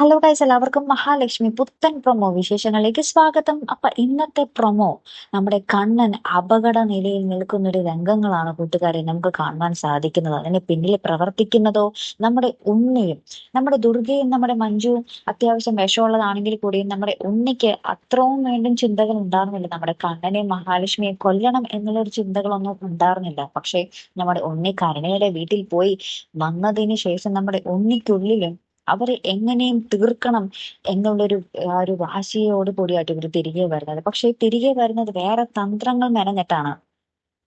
Hello guys എല്ലാവർക്കും മഹാലക്ഷ്മി പുത്തൻ promo വിശേഷങ്ങളിലേക്ക് സ്വാഗതം. അപ്പൊ ഇന്നത്തെ പ്രൊമോ നമ്മുടെ കണ്ണൻ അപകട നിലയിൽ നിൽക്കുന്ന ഒരു രംഗങ്ങളാണ് കൂട്ടുകാരെ നമുക്ക് കാണുവാൻ സാധിക്കുന്നത്. അതിന് പിന്നിൽ പ്രവർത്തിക്കുന്നതോ നമ്മുടെ ഉണ്ണിയും നമ്മുടെ ദുർഗയും നമ്മുടെ മഞ്ജുവും അത്യാവശ്യം വിഷമുള്ളതാണെങ്കിൽ കൂടിയും നമ്മുടെ ഉണ്ണിക്ക് അത്രയും വേണ്ടും ചിന്തകൾ ഉണ്ടായിരുന്നില്ല. നമ്മുടെ കണ്ണനെ മഹാലക്ഷ്മിയെ കൊല്ലണം എന്നുള്ളൊരു ചിന്തകളൊന്നും ഉണ്ടായിരുന്നില്ല. പക്ഷെ നമ്മുടെ ഉണ്ണി കരുണയുടെ വീട്ടിൽ പോയി വന്നതിന് ശേഷം നമ്മുടെ ഉണ്ണിക്കുള്ളിലും അവരെ എങ്ങനെയും തീർക്കണം എന്നുള്ളൊരു ഒരു വാശിയോട് കൂടിയായിട്ട് ഇവർ തിരികെ വരുന്നത്. പക്ഷെ തിരികെ വരുന്നത് വേറെ തന്ത്രങ്ങൾ മെനഞ്ഞിട്ടാണ്.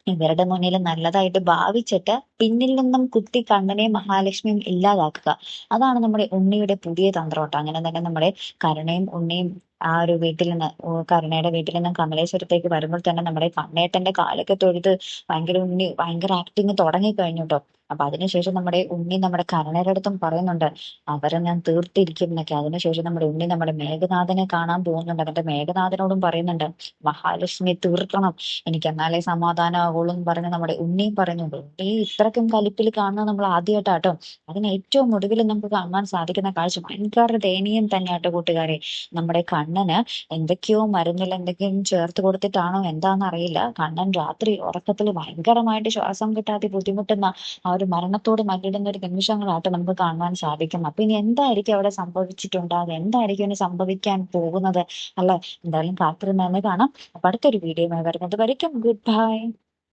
ഇവരുടെ മുന്നിൽ നല്ലതായിട്ട് ഭാവിച്ചിട്ട് പിന്നിൽ നിന്നും കുത്തി കണ്ണനെ മഹാലക്ഷ്മിയും ഇല്ലാതാക്കുക. അതാണ് നമ്മുടെ ഉണ്ണിയുടെ പുതിയ തന്ത്രോട്ട് അങ്ങനെ തന്നെ നമ്മുടെ കരുണയും ഉണ്ണിയും ആ ഒരു വീട്ടിൽ നിന്ന് കരുണയുടെ വീട്ടിൽ നിന്ന് കമലേശ്വരത്തേക്ക് വരുമ്പോൾ തന്നെ നമ്മുടെ കണ്ണേട്ടന്റെ കാലൊക്കെ തൊഴുത് ഭയങ്കര ഉണ്ണി ഭയങ്കര ആക്ടിങ് തുടങ്ങി കഴിഞ്ഞു കേട്ടോ. അപ്പൊ അതിനുശേഷം നമ്മുടെ ഉണ്ണി നമ്മുടെ കരുണയുടെ അടുത്തും പറയുന്നുണ്ട് അവരെ ഞാൻ തീർത്തിരിക്കും എന്നൊക്കെ. അതിനുശേഷം നമ്മുടെ ഉണ്ണി നമ്മുടെ മേഘനാഥനെ കാണാൻ പോകുന്നുണ്ട്. അവന്റെ മേഘനാഥനോടും പറയുന്നുണ്ട് മഹാലക്ഷ്മി തീർക്കണം. എനിക്ക് എന്നാലേ സമാധാനമാകുള്ളൂ എന്ന് പറഞ്ഞ് നമ്മുടെ ഉണ്ണി പറയുന്നുണ്ട്. ഉണ്ണി ഇത്രക്കും കലിപ്പിൽ കാണുന്നത് നമ്മൾ ആദ്യമായിട്ടാട്ടോ അതിന് ഏറ്റവും ഒടുവിൽ നമുക്ക് കാണാൻ സാധിക്കുന്ന കാഴ്ച ഭയങ്കര ദയനീയം തന്നെയാട്ടോ കൂട്ടുകാരെ. നമ്മുടെ കണ്ണന് എന്തൊക്കെയോ മരുന്നിൽ എന്തൊക്കെയും ചേർത്ത് കൊടുത്തിട്ടാണോ എന്താണെന്ന് അറിയില്ല. കണ്ണൻ രാത്രി ഉറക്കത്തിൽ ഭയങ്കരമായിട്ട് ശ്വാസം കിട്ടാതെ ബുദ്ധിമുട്ടുന്ന ആ ഒരു മരണത്തോട് മല്ലിടുന്ന ഒരു നിമിഷങ്ങളായിട്ട് നമുക്ക് കാണുവാൻ സാധിക്കും. അപ്പൊ ഇനി എന്തായിരിക്കും അവിടെ സംഭവിച്ചിട്ടുണ്ടാകുക എന്തായിരിക്കും ഇനി സംഭവിക്കാൻ പോകുന്നത്? അല്ലെ? എന്തായാലും കാത്തിരുന്ന് കാണാം. അപ്പൊ അടുത്തൊരു വീഡിയോ വരുന്നത് വരയ്ക്കും ഗുഡ് ബൈ